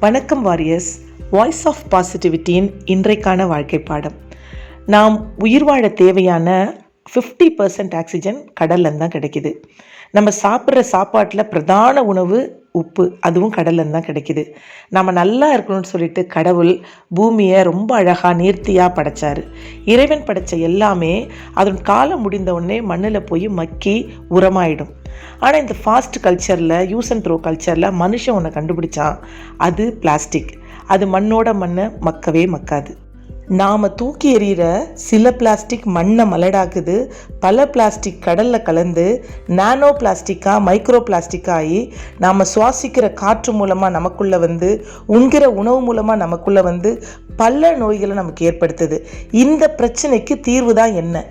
வணக்கம் warriors. Voice of பாசிட்டிவிட்டியின் இன்றைக்கான வாழ்க்கை பாடம். நாம் உயிர் வாழ தேவையான ஃபிஃப்டி பர்சன்ட் ஆக்சிஜன் கடல்லேருந்து தான் கிடைக்குது. நம்ம சாப்பிட்ற சாப்பாட்டில் பிரதான உணவு உப்பு அதுவும் கடல்லேருந்து தான் கிடைக்குது. நம்ம நல்லா இருக்கணும்னு சொல்லிட்டு கடவுள் பூமியை ரொம்ப அழகாக நேர்த்தியாக படைச்சார். இறைவன் படைச்ச எல்லாமே அதன் காலம் முடிந்த உடனே மண்ணில் போய் மக்கி உரமாயிடும். ஆனால் இந்த ஃபாஸ்ட் கல்ச்சரில் யூஸ் அண்ட் த்ரோ கல்ச்சரில் மனுஷன் ஒன்று கண்டுபிடிச்சான். அது பிளாஸ்டிக் அது மண்ணோட மண்ணை மக்கவே மக்காது. நாம் தூக்கி எறிகிற சில பிளாஸ்டிக் மண்ணை மலடாக்குது. பல பிளாஸ்டிக் கடலில் கலந்து நானோ பிளாஸ்டிக்காக மைக்ரோ பிளாஸ்டிக்காக ஆகி நாம் சுவாசிக்கிற காற்று மூலமாக நமக்குள்ளே வந்து உண்கிற உணவு மூலமாக நமக்குள்ளே வந்து பல நோய்களை நமக்கு ஏற்படுத்துது. இந்த பிரச்சனைக்கு தீர்வு தான் என்ன?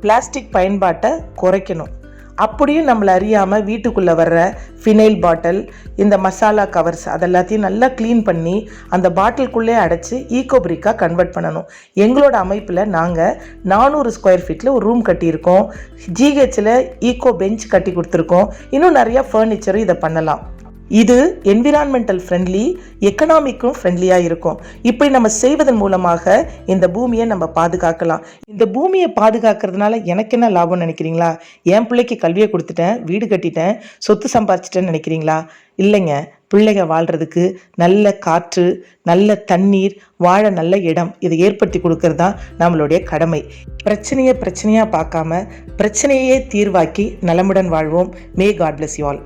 பிளாஸ்டிக் பயன்பாட்டை குறைக்கணும். அப்படியும் நம்மளை அறியாமல் வீட்டுக்குள்ளே வர்ற ஃபினைல் பாட்டில் இந்த மசாலா கவர்ஸ் அதெல்லாத்தையும் நல்லா க்ளீன் பண்ணி அந்த பாட்டிலுக்குள்ளே அடைச்சி ஈகோ பிரிக்காக கன்வெர்ட் பண்ணணும். எங்களோட அமைப்பில் நாங்கள் நானூறு ஸ்கொயர் ஃபீட்டில் ஒரு ரூம் கட்டியிருக்கோம். ஜிஹெச்சில் ஈகோ பெஞ்ச் கட்டி கொடுத்துருக்கோம். இன்னும் நிறையா ஃபர்னிச்சரும் இதை பண்ணலாம். இது என்விரான்மெண்டல் ஃப்ரெண்ட்லி எக்கனாமிக்கும் ஃப்ரெண்ட்லியாக இருக்கும். இப்படி நம்ம செய்வதன் மூலமாக இந்த பூமியை நம்ம பாதுகாக்கலாம். இந்த பூமியை பாதுகாக்கிறதுனால எனக்கு என்ன லாபம்னு நினைக்கிறீங்களா? என் பிள்ளைக்கு கல்வியை கொடுத்துட்டேன் வீடு கட்டிட்டேன் சொத்து சம்பாரிச்சிட்டேன்னு நினைக்கிறீங்களா? இல்லைங்க. பிள்ளைங்க வாழ்கிறதுக்கு நல்ல காற்று நல்ல தண்ணீர் வாழ நல்ல இடம் இதை ஏற்படுத்தி கொடுக்கறது தான் நம்மளுடைய கடமை. பிரச்சனையை பிரச்சனையாக பார்க்காம பிரச்சனையே தீர்வாக்கி நலமுடன் வாழ்வோம். May God bless you all